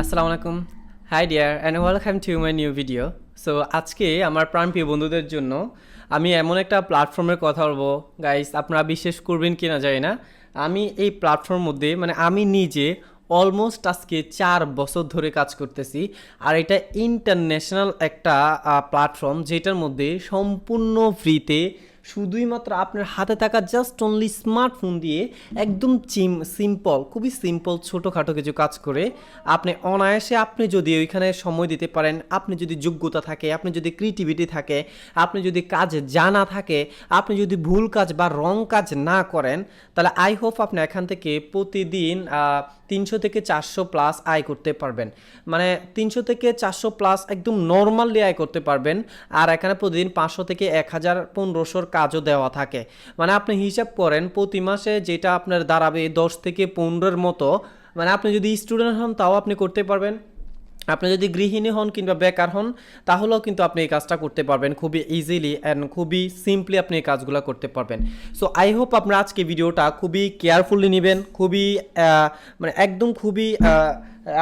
আসসালামু আলাইকুম। Hi dear and welcome to my new video so আজকে আমার প্রাণপ্রিয় বন্ধুদের জন্য আমি এমন একটা প্ল্যাটফর্মের কথা বলব। গাইস আপনারা বিশ্বাস করবেন কি না জানি না। আমি এই প্ল্যাটফর্ম মধ্যে মানে আমি নিজে অলমোস্ট আজকে চার বছর ধরে কাজ করতেছি। আর এটা ইন্টারন্যাশনাল একটা প্ল্যাটফর্ম যেটার মধ্যে সম্পূর্ণ ফ্রিতে শুধুই মাত্র আপনার হাতে থাকা জাস্ট অনলি স্মার্টফোন দিয়ে একদম চিম সিম্পল খুবই সিম্পল ছোটোখাটো কিছু কাজ করে আপনি অনায়াসে আপনি যদি ওইখানে সময় দিতে পারেন, আপনি যদি যোগ্যতা থাকে, আপনি যদি ক্রিয়েটিভিটি থাকে, আপনি যদি কাজ জানা থাকে, আপনি যদি ভুল কাজ বা রং কাজ না করেন, তাহলে আই হোপ আপনি এখান থেকে প্রতিদিন তিনশো থেকে চারশো প্লাস আয় করতে পারবেন। মানে তিনশো থেকে চারশো প্লাস একদম নর্মালি আয় করতে পারবেন। আর এখানে প্রতিদিন পাঁচশো থেকে এক হাজার পনেরোশোর কাজও দেওয়া থাকে। মানে আপনি হিসাব করেন, প্রতি মাসে যেটা আপনার দাঁড়াবে দশ থেকে পনেরোর মতো মানে আপনি যদি স্টুডেন্ট হন তাও আপনি করতে পারবেন। আপনি যদি গৃহিণী হন কিংবা বেকার হন, তাহলেও কিন্তু আপনি এই কাজটা করতে পারবেন খুবই ইজিলি অ্যান্ড খুবই সিম্পলি আপনি এই কাজগুলো করতে পারবেন। সো আই হোপ আপনার আজকে ভিডিওটা খুবই কেয়ারফুলি নেবেন, খুবই মানে একদম খুবই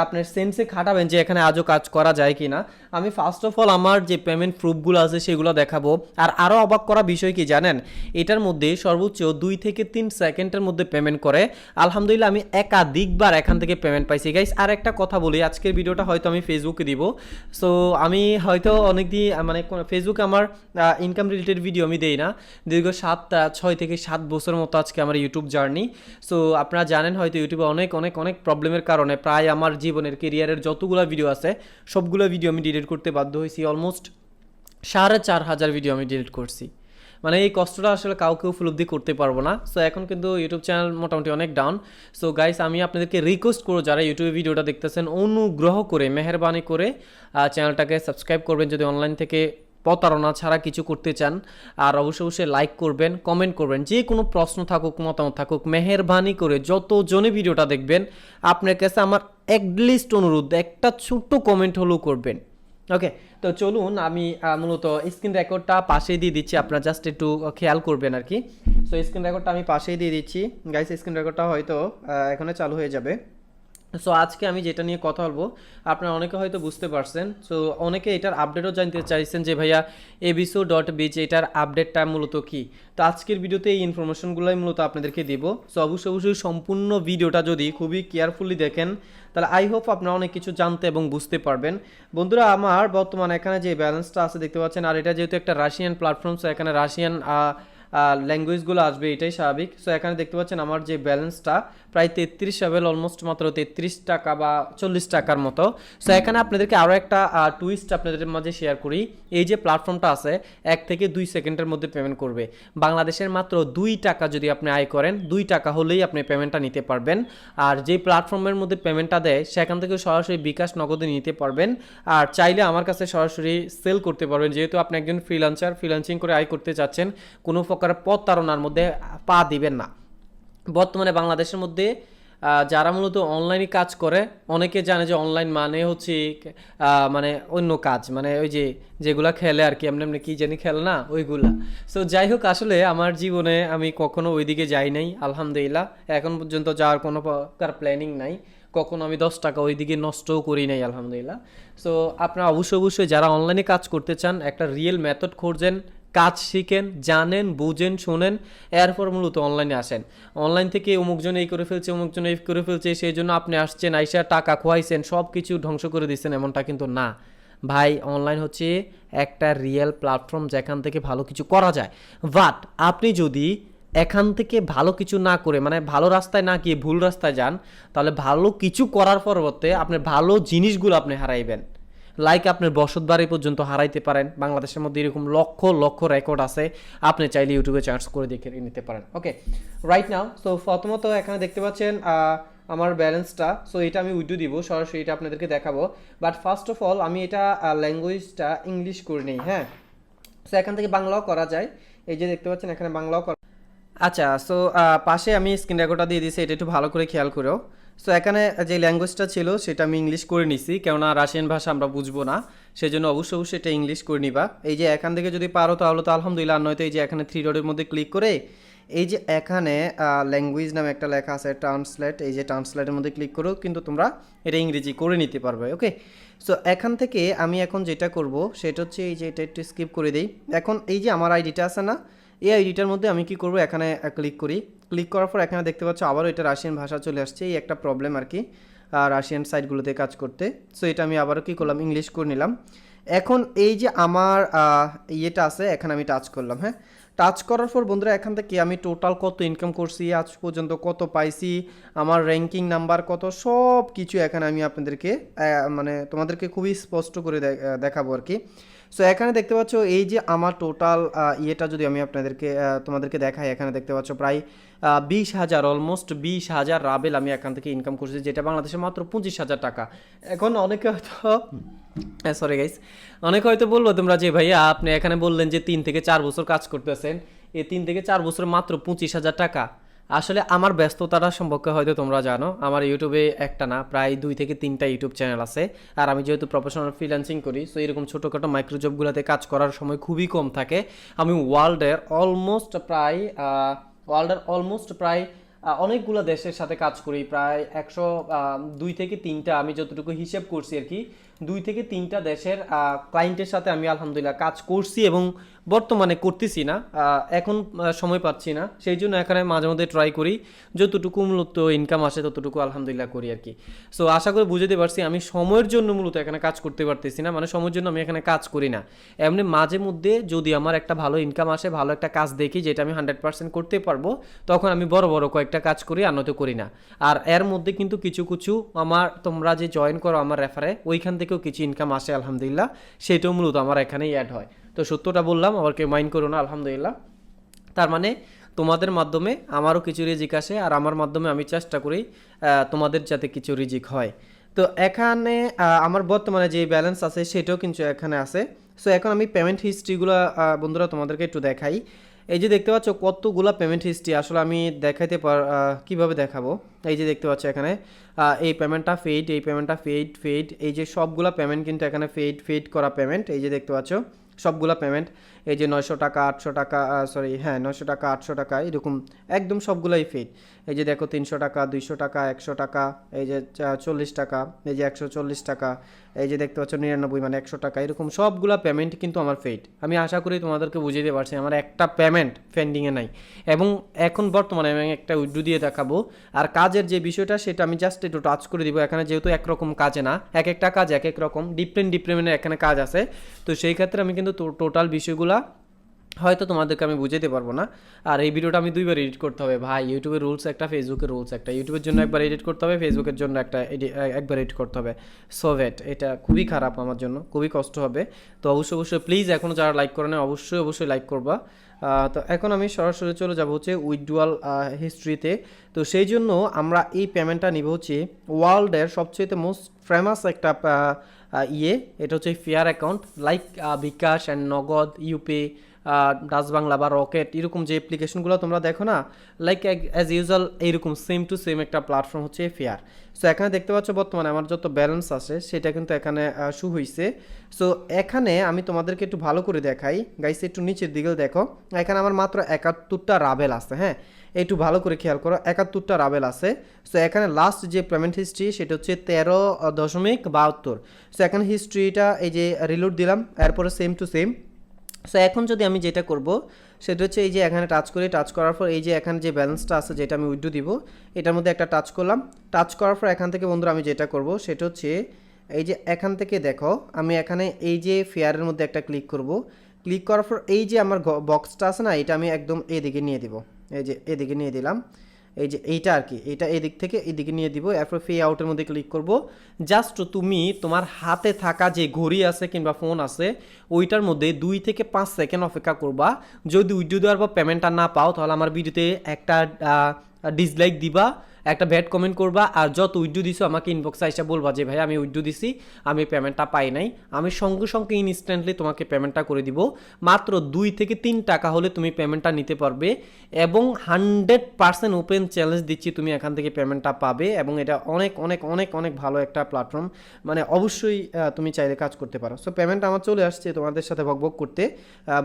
আপনার সেন্সে খাটাবেন যে এখানে আজও কাজ করা যায় কি না আমি ফার্স্ট অফ অল আমার যে পেমেন্ট প্রুফগুলো আছে সেগুলো দেখাবো। আর আরও অবাক করা বিষয় কি জানেন? এটার মধ্যে সর্বোচ্চ দুই থেকে তিন সেকেন্ডের মধ্যে পেমেন্ট করে। আলহামদুলিল্লাহ আমি একাধিকবার এখান থেকে পেমেন্ট পাইছি। গাইস আর একটা কথা বলি, আজকের ভিডিওটা হয়তো আমি ফেসবুকে দিব। সো আমি হয়তো অনেক দিন মানে ফেসবুকে আমার ইনকাম রিলেটেড ভিডিও আমি দেই না। দীর্ঘ সাত ছয় থেকে সাত বছর মতো আজকে আমার ইউটিউব জার্নি সো আপনারা জানেন হয়তো ইউটিউবে অনেক অনেক অনেক প্রবলেমের কারণে প্রায় আমার জীবনের কেরিয়ারের যতগুলো ভিডিও আছে, সবগুলো ভিডিও আমি ডিলিট করতে বাধ্য হয়েছি। অলমোস্ট সাড়ে চার হাজার ভিডিও আমি ডিলিট করছি। মানে এই কষ্টটা আসলে কাউকে উপলব্ধি করতে পারব না। সো এখন কিন্তু ইউটিউব চ্যানেল মোটামুটি অনেক ডাউন সো গাইস আমি আপনাদেরকে রিকোয়েস্ট করব যারা ইউটিউবে ভিডিওটা দেখতেছেন, অনুগ্রহ করে, মেহরবানি করে চ্যানেলটাকে সাবস্ক্রাইব করবেন। যদি অনলাইন থেকে প্রতারণা ছাড়া কিছু করতে চান, আর অবশ্যই অবশ্যই লাইক করবেন কমেন্ট করবেন, যে কোনো প্রশ্ন থাকুক, মতামত থাকুক, মেহরবানি করে যতজনে ভিডিওটা দেখবেন, আপনার কাছে আমার একলিস্ট অনুরোধ, একটা ছোট্ট কমেন্ট হলেও করবেন। ওকে তো চলুন আমি মূলত স্ক্রিন রেকর্ডটা পাশেই দিয়ে দিচ্ছি, আপনারা জাস্ট একটু খেয়াল করবেন আর কি। সো স্ক্রিন রেকর্ডটা আমি পাশেই দিয়ে দিচ্ছি। গাইস স্ক্রিন রেকর্ডটা হয়তো এখানে চালু হয়ে যাবে। সো আজকে আমি যেটা নিয়ে কথা বলব, আপনারা অনেকে হয়তো বুঝতে পারছেন। সো অনেকে এটার আপডেটও জানতে চাইছেন যে, ভাইয়া এবিসো ডট বিচ এটার আপডেটটা মূলত কি? তো আজকের ভিডিওতে এই ইনফরমেশনগুলোই মূলত আপনাদেরকে দেবো। সো অবশ্যই অবশ্যই সম্পূর্ণ ভিডিওটা যদি খুবই কেয়ারফুলি দেখেন, তাহলে আই হোপ আপনারা অনেক কিছু জানতে এবং বুঝতে পারবেন। বন্ধুরা, আমার বর্তমানে এখানে যে ব্যালেন্সটা আছে, দেখতে পাচ্ছেন, আর এটা যেহেতু একটা রাশিয়ান প্ল্যাটফর্ম সো এখানে রাশিয়ান ল্যাঙ্গুয়েজগুলো আসবে, এটাই স্বাভাবিক। সো এখানে দেখতে পাচ্ছেন আমার যে ব্যালেন্সটা প্রায় তেত্রিশ লেভেল অলমোস্ট মাত্র তেত্রিশ টাকা বা চল্লিশ টাকার মতো। সো এখানে আপনাদেরকে আরও একটা টুইস্ট আপনাদের মাঝে শেয়ার করি। এই যে প্ল্যাটফর্মটা আছে, এক থেকে দুই সেকেন্ডের মধ্যে পেমেন্ট করবে। বাংলাদেশের মাত্র দুই টাকা যদি আপনি আয় করেন, দুই টাকা হলেই আপনি পেমেন্টটা নিতে পারবেন। আর যে প্ল্যাটফর্মের মধ্যে পেমেন্টটা দেয়, সেখান থেকে সরাসরি বিকাশ নগদে নিতে পারবেন। আর চাইলে আমার কাছে সরাসরি সেল করতে পারবেন। যেহেতু আপনি একজন ফ্রিলান্সার ফ্রিলান্সিং করে আয় করতে চাচ্ছেন, কোনো প্রকার প্রতারণার মধ্যে পা দিবেন না। বর্তমানে বাংলাদেশের মধ্যে যারা মূলত অনলাইনে কাজ করে, অনেকে জানে যে অনলাইন মানে হচ্ছে মানে অন্য কাজ মানে ওই যে যেগুলা খেলে আর কি, এমনি এমনি কি জানি খেলে না, ওইগুলা। সো যাই হোক, আসলে আমার জীবনে আমি কখনো ওইদিকে যাই নাই, আলহামদুলিল্লাহ। এখন পর্যন্ত যাওয়ার কোনো প্রকার প্ল্যানিং নাই। কখনো আমি দশ টাকা ওইদিকে নষ্টও করি নাই, আলহামদুলিল্লাহ। সো আপনারা অবশ্যই অবশ্যই যারা অনলাইনে কাজ করতে চান, একটা রিয়েল মেথড খুঁজছেন কাজ শিখেন, জানেন, বুঝেন, শোনেন, এরপর মূলত অনলাইনে আসেন। অনলাইন থেকে অমুকজন এই করে ফেলছে অমুকজন এই করে ফেলছে, সেই জন্য আপনি আসছেন, আইসা টাকা খোয়াইছেন সব কিছু ধ্বংস করে দিচ্ছেন এমনটা কিন্তু না। ভাই অনলাইন হচ্ছে একটা রিয়েল প্ল্যাটফর্ম যেখান থেকে ভালো কিছু করা যায়। বাট আপনি যদি এখান থেকে ভালো কিছু না করে মানে ভালো রাস্তায় না গিয়ে ভুল রাস্তায় যান, তাহলে ভালো কিছু করার পরবর্তে আপনি ভালো জিনিসগুলো আপনি হারাইবেন। লাইক আপনার বসত বাড়ি পর্যন্ত হারাইতে পারেন। বাংলাদেশের মধ্যে এরকম লক্ষ লক্ষ রেকর্ড আছে। আপনি চাইলে ইউটিউবে চার্জ করে দেখে নিতে পারেন। ওকে রাইট নাও সো প্রথমত এখানে দেখতে পাচ্ছেন আমার ব্যালেন্সটা সো এটা আমি উইডো দিব, সরাসরি এটা আপনাদেরকে দেখাবো। বাট ফার্স্ট অফ অল আমি এটা ল্যাঙ্গুয়েজটা ইংলিশ করে নিই হ্যাঁ? সো এখান থেকে বাংলাও করা যায়। এই যে দেখতে পাচ্ছেন, এখানে বাংলাও করা আচ্ছা সো পাশে আমি স্ক্রিন রেকর্ডটা দিয়ে দিয়েছি, এটা একটু ভালো করে খেয়াল করো সো এখানে যে ল্যাঙ্গুয়েজটা ছিল, সেটা আমি ইংলিশ করে নিছি। কেননা রাশিয়ান ভাষা আমরা বুঝব না সেই জন্য অবশ্যই অবশ্যই এটা ইংলিশ করে নিবা। এই যে এখান থেকে যদি পারো, তাহলে তো আলহামদুলিল্লাহ। নয়তো এই যে এখানে থ্রি ডটের মধ্যে ক্লিক করে, এই যে এখানে ল্যাঙ্গুয়েজ নামে একটা লেখা আছে ট্রান্সলেট এই যে ট্রান্সলেটের মধ্যে ক্লিক করেও কিন্তু তোমরা এটা ইংরেজি করে নিতে পারবে ওকে সো এখান থেকে আমি এখন যেটা করব, সেটা হচ্ছে এই যে এটা একটু স্কিপ করে দিই। এখন এই যে আমার আইডিটা আছে না, এই আইডিটার মধ্যে আমি কি করব, এখানে ক্লিক করি। ক্লিক করার পর এখানে দেখতে পাচ্ছ আবারও এটা রাশিয়ান ভাষা চলে আসছে, এই একটা প্রবলেম আর কি রাশিয়ান সাইটগুলোতে কাজ করতে। সো এটা আমি আবারও কি করলাম? ইংলিশ করে নিলাম। এখন এই যে আমার ইয়েটা আছে, এখানে আমি টাচ করলাম হ্যাঁ? টাচ করার পর বন্ধুরা, এখান থেকে আমি টোটাল কত ইনকাম করছি, আজ পর্যন্ত কত পাইছি, আমার র্যাঙ্কিং নাম্বার কত সব কিছু এখানে আমি আপনাদেরকে মানে তোমাদেরকে খুবই স্পষ্ট করে দেখাবো আর কি। সো এখানে দেখতে পাচ্ছ এই যে আমার টোটাল ইয়েটা যদি আমি আপনাদেরকে তোমাদেরকে দেখাই, এখানে দেখতে পাচ্ছ প্রায় বিশ হাজার অলমোস্ট বিশ হাজার রাবেল আমি এখান থেকে ইনকাম করছি, যেটা বাংলাদেশে মাত্র পঁচিশ হাজার টাকা। এখন অনেকে হয়তো সরি গাইস অনেকে হয়তো বলব তোমরা যে ভাইয়া, আপনি এখানে বললেন যে তিন থেকে চার বছর কাজ করতেছেন, এই তিন থেকে চার বছর মাত্র পঁচিশ হাজার টাকা। আসলে আমার ব্যস্ততাটা সম্পর্কে হয়তো তোমরা জানো। আমার ইউটিউবে একটা না, প্রায় দুই থেকে তিনটা ইউটিউব চ্যানেল আছে। আর আমি যেহেতু প্রফেশনাল ফ্রিল্যান্সিং করি সো এরকম ছোটোখাটো মাইক্রো জবগুলোতে কাজ করার সময় খুবই কম থাকে। আমি ওয়ার্ল্ডের অলমোস্ট প্রায় ওয়ার্ল্ডের অলমোস্ট প্রায় অনেকগুলো দেশের সাথে কাজ করি। প্রায় একশো দুই থেকে তিনটা আমি যতটুকু হিসেব করছি আর কি, দুই থেকে তিনটা দেশের ক্লায়েন্টের সাথে আমি আলহামদুলিল্লাহ কাজ করছি এবং বর্তমানে করতেছি না এখন সময় পাচ্ছি না। সেই জন্য এখানে মাঝে মধ্যে ট্রাই করি, যতটুকু মূলত ইনকাম আসে ততটুকু আলহামদুলিল্লাহ করি আর কি। সো আশা করে বুঝতে পারছি, আমি সময়ের জন্য মূলত এখানে কাজ করতে পারতেছি না মানে সময়ের জন্য আমি এখানে কাজ করি না। এমনি মাঝে মধ্যে যদি আমার একটা ভালো ইনকাম আসে, ভালো একটা কাজ দেখি, যেটা আমি হান্ড্রেড পার্সেন্ট করতে পারব, তখন আমি বড় বড় কয়েকটা কাজ করি, আর নয়তো করি না। আর এর মধ্যে কিন্তু কিছু কিছু আমার, তোমরা যে জয়েন করো আমার রেফারে ওইখান থেকেও কিছু ইনকাম আসে আলহামদুলিল্লাহ, সেটাও মূলত আমার এখানেই অ্যাড হয়। তো সত্যটা বললাম, আবার কেউ মাইন্ড করো না, আলহামদুলিল্লাহ। তার মানে তোমাদের মাধ্যমে আমারও কিছু রিজিক আসে, আর আমার মাধ্যমে আমি চেষ্টা করি তোমাদের যাতে কিছু রিজিক হয়। তো এখানে আমার বর্তমানে যে ব্যালেন্স আছে, সেটাও কিন্তু এখানে আছে। সো এখন আমি পেমেন্ট হিস্ট্রিগুলো বন্ধুরা তোমাদেরকে একটু দেখাই। এই যে দেখতে পাচ্ছ কতগুলো পেমেন্ট হিস্ট্রি আসলে আমি দেখাইতে পার কীভাবে দেখাবো? এই যে দেখতে পাচ্ছ এখানে এই পেমেন্টটা ফেড এই পেমেন্টটা ফেড ফেড এই যে সবগুলা পেমেন্ট কিন্তু এখানে ফেড ফেড করা পেমেন্ট এই যে দেখতে পাচ্ছ। সবগুলা পেমেন্ট এই যে নয়শো টাকা, আটশো টাকা সরি হ্যাঁ নয়শো টাকা, আটশো টাকা, এরকম একদম সবগুলাই ফেড এই যে দেখো তিনশো টাকা, দুইশো টাকা, একশো টাকা, এই যে চল্লিশ টাকা, এই যে একশো চল্লিশ টাকা এই যে দেখতে পাচ্ছ, নিরানব্বই মানে একশো টাকা, এরকম সবগুলো পেমেন্ট কিন্তু আমার ফেড আমি আশা করি তোমাদেরকে বুঝিয়ে দিতে পারছি, আমার একটা পেমেন্ট পেন্ডিংয়ে নাই। এবং এখন বর্তমানে আমি একটা উইড্রো দিয়ে দেখাবো। আর কাজের যে বিষয়টা, সেটা আমি জাস্ট একটু টাচ করে দিব। এখানে যেহেতু একরকম কাজে না, এক একটা কাজ এক এক রকম ডিফারেন্ট ডিফারেন্টের এখানে কাজ আছে। তো সেই ক্ষেত্রে আমি কিন্তু টোটাল বিষয়গুলা হয়তো তোমাদেরকে আমি বুঝাইতে পারব না। আর এই ভিডিওটা আমি দুইবার এডিট করতে হবে। ভাই ইউটিউবের রুলস একটা ফেসবুকের রুলস একটা। ইউটিউবের জন্য একবার এডিট করতে হবে ফেসবুকের জন্য একটা একবার এডিট করতে হবে। সোভেট এটা খুবই খারাপ আমার জন্য, খুবই কষ্ট হবে। তো অবশ্যই অবশ্যই প্লিজ এখনও যারা লাইক করে না অবশ্যই অবশ্যই লাইক করবা। তো এখন আমি সরাসরি চলে যাব হচ্ছে উইডুয়াল হিস্ট্রিতে তো সেই জন্য আমরা এই পেমেন্টটা নিব হচ্ছে ওয়ার্ল্ডের সবচেয়ে মোস্ট ফেমাস একটা ইয়ে। এটা হচ্ছে fair account like bKash and Nagad Upay Dutch Bangla বা রকেট, এরকম যে অ্যাপ্লিকেশনগুলো তোমরা দেখো না লাইক অ্যাজ ইউজুয়াল এইরকম সেম টু সেম একটা প্ল্যাটফর্ম হচ্ছে ফেয়ার সো এখানে দেখতে পাচ্ছ বর্তমানে আমার যত ব্যালেন্স আছে, সেটা কিন্তু এখানে শু হয়েছে সো এখানে আমি তোমাদেরকে একটু ভালো করে দেখাই। গাইস একটু নিচের দিকেও দেখো। এখানে আমার মাত্র একাত্তরটা রাবেল আছে হ্যাঁ? একটু ভালো করে খেয়াল করো, একাত্তরটা রাবেল আছে। সো এখানে লাস্ট যে পেমেন্ট হিস্ট্রি সেটা হচ্ছে তেরো দশমিক বাহাত্তর। সো এখানে হিস্ট্রিটা এই যে রিলোড দিলাম, এরপরে সেম টু সেম সো এখন যদি আমি যেটা করব, সেটা হচ্ছে এই যে এখানে টাচ করি টাচ করার পর এই যে এখানে যে ব্যালেন্সটা আছে যেটা আমি উইড্রো দিব, এটার মধ্যে একটা টাচ করলাম। টাচ করার পর এখান থেকে বন্ধুরা আমি যেটা করব, সেটা হচ্ছে এই যে এখান থেকে দেখো, আমি এখানে এই যে ফেয়ারের মধ্যে একটা ক্লিক করব। ক্লিক করার পর এই যে আমার বক্সটা আছে না, এটা আমি একদম এদিকে নিয়ে দিব। এই যে এদিকে নিয়ে দিলাম। এই যে এইটা আর কি, এইটা এদিক থেকে এদিকে নিয়ে দিব, এরপর ফে আউটের মধ্যে ক্লিক করব। জাস্ট তুমি তোমার হাতে থাকা যে ঘড়ি আছে কিংবা ফোন আছে, ওইটার মধ্যে দুই থেকে পাঁচ সেকেন্ড অপেক্ষা করবা। যদি উইডিও দেওয়ার পর পেমেন্টটা না পাও, তাহলে আমার ভিডিওতে একটা ডিসলাইক দিবা। একটা ব্যাড কমেন্ট করবা আর যত উইড্রো দিছো আমাকে ইনবক্সে এসে বলবা যে, ভাই, আমি উইড্রো দিছি, আমি পেমেন্টটা পাই নাই। আমি সঙ্গে সঙ্গে ইনস্ট্যান্টলি তোমাকে পেমেন্টটা করে দিব। মাত্র দুই থেকে তিন টাকা হলে তুমি পেমেন্টটা নিতে পারবে এবং হান্ড্রেড পার্সেন্ট ওপেন চ্যালেঞ্জ দিচ্ছি তুমি এখান থেকে পেমেন্টটা পাবে এবং এটা অনেক অনেক অনেক অনেক ভালো একটা প্ল্যাটফর্ম মানে অবশ্যই তুমি চাইলে কাজ করতে পারো। সো পেমেন্ট আমার চলে আসছে তোমাদের সাথে বকবক করতে।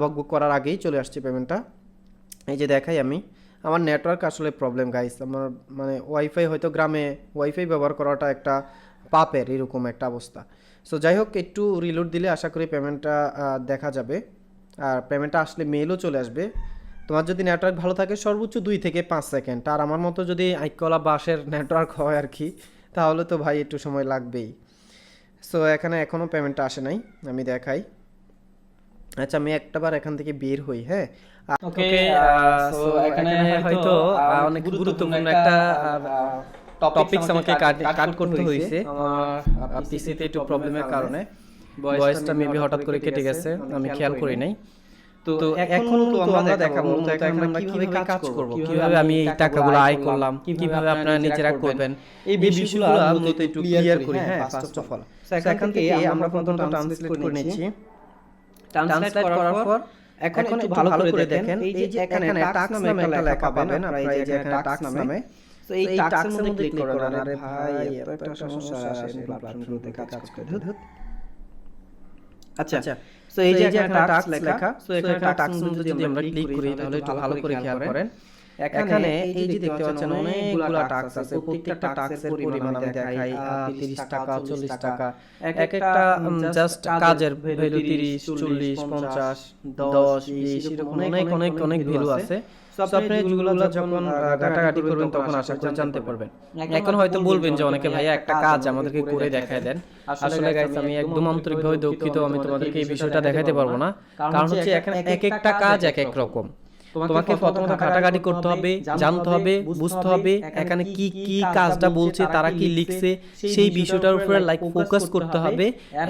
বকবক করার আগেই চলে আসছে পেমেন্টটা এই যে দেখাই আমি। আমার নেটওয়ার্ক আসলে প্রবলেম গাইস আমার মানে ওয়াইফাই হয়তো গ্রামে ওয়াইফাই ব্যবহার করাটা একটা পাপের এরকম একটা অবস্থা। সো যাই হোক একটু রিলোড দিলে আশা করি পেমেন্টটা দেখা যাবে। আর পেমেন্টটা আসলে মেলও চলে আসবে। তোমার যদি নেটওয়ার্ক ভালো থাকে, সর্বোচ্চ দুই থেকে পাঁচ সেকেন্ড আর আমার মতো যদি আইকলা বাসের নেটওয়ার্ক হয় আর কি, তাহলে তো ভাই একটু সময় লাগবেই। সো এখানে এখনও পেমেন্টটা আসে নাই, আমি দেখাই। আচ্ছা আমি একটাবার এখান থেকে বের হই হ্যাঁ? ওকে সো এখানে হয়তো অনেক গুরুত্বপূর্ণ একটা টপিকস আমাকে কাট করতে হয়েছে। আমার পিসিতে একটু প্রবলেমের কারণে। ভয়েসটা মেবি হঠাৎ করে কেটে গেছে আমি খেয়াল করি নাই। তো এখন তো আমরা দেখাবো এখন আমরা কীভাবে কাজ করব কীভাবে আমি এই টাকাগুলো আয় করলাম কীভাবে আপনারা নিজেরা করবেন এই বিষয়গুলো মূলত একটু ক্লিয়ার করি হ্যাঁ ফার্স্ট অফ অল এখান থেকে আমরা প্রথম ট্রান্সলেট করে নিচ্ছি ট্রান্সলেট করার পর এখন একটু ভালো করে দেখেন। এই যে এখানে টাক্স নামে একটা লেখা পাবেন আপনারা এই যে এখানে টাক্স নামে। তো এই টাক্সের মধ্যে ক্লিক করেন। আরে ভাই এত একটা সমস্যা আসে প্ল্যাটফর্মগুলোতে কাজ করতে। আচ্ছা। তো এই যে এখানে টাক্স লেখা সো এখানে টাক্স মধ্যে যদি আমরা ক্লিক করি তাহলে একটু ভালো করে খেয়াল করেন। এখানে এই যে দেখতে পাচ্ছেন অনেকগুলা টাক্স আছে প্রত্যেকটা টাক্সের পরিমাণ আমি দেখাই 30 টাকা 40 টাকা। এক একটা জাস্ট কাজের ভ্যালু 30 40 50 10 20 এরকম অনেক অনেক অনেক ভ্যালু আছে। আপনি যেগুলো যখন ঘাটাঘাটি করবেন তখন আশা করি জানতে পারবেন। এখন হয়তো বলবেন যে অনেকে ভাইয়া একটা কাজ আমাদেরকে করে দেখায় দেন। আসলে গাইস আমি একদম আন্তরিকভাবে দুঃখিত আমি তোমাদেরকে এই বিষয়টা দেখাতে পারব না কারণ হচ্ছে এখানে এক একটা কাজ এক এক রকম তোমাকে প্রথমত ঘাটাঘাটি করতে হবে জানতে হবে বুঝতে হবে এখানে কি কি কাজটা বলছে তারা কি লিখছে সেই বিষয়টার উপরে লাইক ফোকাস করতে হবে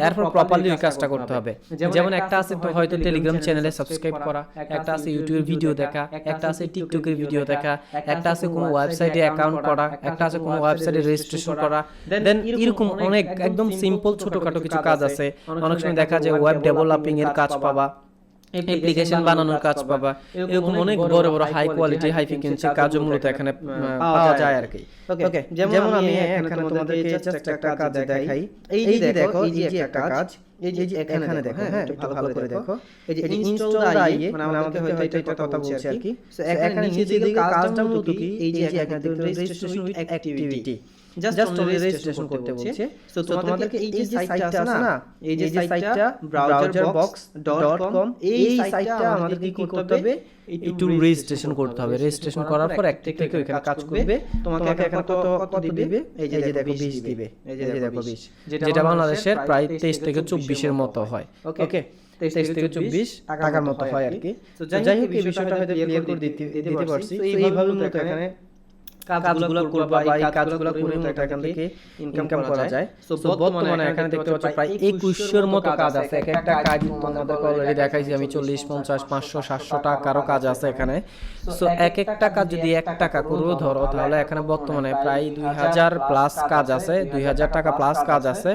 এরপর প্রপারলি ওই কাজটা করতে হবে। যেমন একটা আছে তো হয়তো টেলিগ্রাম চ্যানেলে সাবস্ক্রাইব করা একটা আছে ইউটিউবের ভিডিও দেখা একটা আছে টিকটকের ভিডিও দেখা একটা আছে কোনো ওয়েবসাইটে অ্যাকাউন্ট করা একটা আছে কোনো ওয়েবসাইটে রেজিস্ট্রেশন করা দেন এরকম অনেক একদম সিম্পল ছোটখাটো কিছু কাজ আছে অনেক সময় দেখা যায় ওয়েব ডেভেলপিং এর কাজ পাবা অ্যাপ্লিকেশন বানানোর কাজ পাবা। এরকম অনেক বড় বড় হাই কোয়ালিটি হাই ফ্রিকোয়েন্সি কাজও মূলত এখানে পাওয়া যায় আর কি। ওকে যেমন আমি এখানে তোমাদেরকে জাস্ট একটা কাজ দেখাই। এই যে দেখো এই যে একটা কাজ এই যে এখানে দেখো হ্যাঁ একটু ভালো করে দেখো। এই যে ইনস্টল দা ইয়ে মানে আমাকে হয়তো এটা একটা কথা বলছে আর কি। সো এখানে নিচে যে কাজটা মূলত কি? এই যে এখানে দেখো registration with activity just registration করতে বলছে। তোমাদেরকে এই যে সাইটটা আছে না এই যে সাইটটা browserbox.com এই সাইটটা আমাদেরকে কি করতে হবে? একটু রেজিস্ট্রেশন করতে হবে। রেজিস্ট্রেশন করার পর থেকে ওখানে কাজ করবে। তোমাকে এখানে কত কত দিবে? এই যে দেখো 20 দিবে। এই যে দেখো 20 যেটা বাংলাদেশের প্রায় 23 থেকে 24 এর মতো হয়। ওকে 23 থেকে 24 টাকার মতো হয় আর কি। যাই হোক এই বিষয়টা হয়তো ক্লিয়ার করে দিতে দিতে পারছি এইভাবে মূলত এখানে কাজগুলো করবা বা এই কাজগুলো করে মূলত এখান থেকে ইনকাম করা যায়। সো বর্তমানে এখানে দেখতে পাচ্ছ প্রায় 2100 এর মতো কাজ আছে। এক একটা কাজ তোমাদেরকে অলরেডি দেখাইছি আমি 40 50 500 700 টাকারও কাজ আছে এখানে। সো এক একটা কাজ যদি 1 টাকা করেও ধরো তাহলে এখানে বর্তমানে প্রায় 2000 প্লাস কাজ আছে 2000 টাকা প্লাস কাজ আছে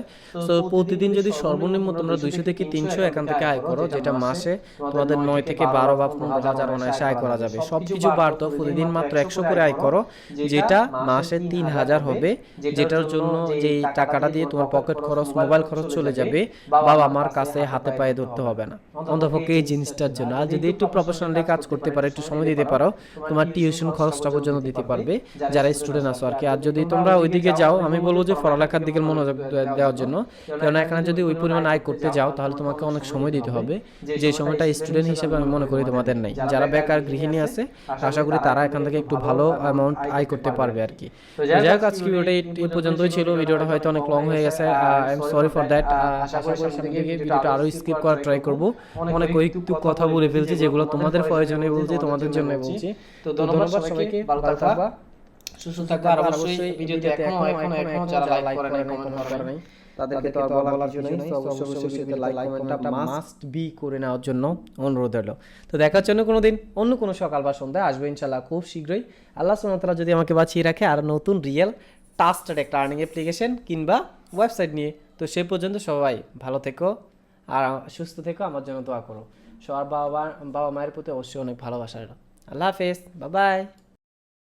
সো প্রতিদিন যদি সর্বনিম্ন তোমরা 200 থেকে 300 এখান থেকে আয় করো যেটা মাসে তোমাদের 9 থেকে 12 বা 15 হাজার অনায়াসে আয় করা যাবে সবকিছু বাড়তো প্রতিদিন মাত্র 100 করে আয় করো যেটা মাসে তিন হাজার হবে যেটার জন্য যে টাকাটা দিয়ে তোমার পকেট খরচ মোবাইল খরচ চলে যাবে বাবা আমার কাছে হাতে পায়ে ধরতে হবে না। অন্তপক্ষে এই জিনিসটার জন্য আর যদি একটু প্রফেশনালি কাজ করতে পারো একটু সময় দিতে পারো তোমার টিউশন খরচটা পর্যন্ত দিতে পারবে যারা স্টুডেন্ট আছো আর কি। আর যদি তোমরা ওইদিকে যাও আমি বলব যে পড়ালেখার দিকে মনোযোগ দেওয়ার জন্য কারণ এখানে যদি ওই পরিমাণ আয় করতে যাও তাহলে তোমাকে অনেক সময় দিতে হবে। যে সময়টা স্টুডেন্ট হিসেবে আমি মনে করি তোমাদের নেই যারা বেকার গৃহিণী আছে আশা করি তারা এখান থেকে একটু ভালো অ্যামাউন্ট আয় করতে পারবে আর কি। যাই হোক আজকে ভিডিওটা এই- পর্যন্তই ছিল। ভিডিওটা হয়তো অনেক লং হয়ে গেছে। I am sorry for that আশা করি সামনে থেকে ভিডিওটা আরও স্কিপ করার ট্রাই করব। অনেক একটু কথা বলে ফেলছি যেগুলো তোমাদের প্রয়োজনে বলছি তোমাদের জন্য বলছি। তো ধন্যবাদ সবাইকে। ভালো থাকবা। সুস্থ থাকবে আর অবশ্যই ভিডিওতে এখনও এখনও এখনও যারা লাইক করেন নাই কমেন্ট করেন নাই তাদেরকে তো আর বলার কিছু নেই অবশ্যই অবশ্যই লাইক কমেন্টটা মাস্ট বি করে নেওয়ার জন্য অনুরোধ হলো তো দেখার জন্য কোনো দিন অন্য কোনো সকাল বা সন্ধ্যায়। আসবে ইনশাল্লাহ খুব শীঘ্রই। আল্লাহ সুমতলা যদি আমাকে বাঁচিয়ে রাখে আর নতুন রিয়েল টাস্টেড একটা আর্নিং অ্যাপ্লিকেশন কিংবা ওয়েবসাইট নিয়ে তো সে পর্যন্ত সবাই ভালো থেকো আর সুস্থ থেকো আমার জন্য দোয়া করো। সবার বাবা বাবা মায়ের প্রতি অবশ্যই অনেক ভালোবাসা। আল্লাহ হাফেজ বাই বাই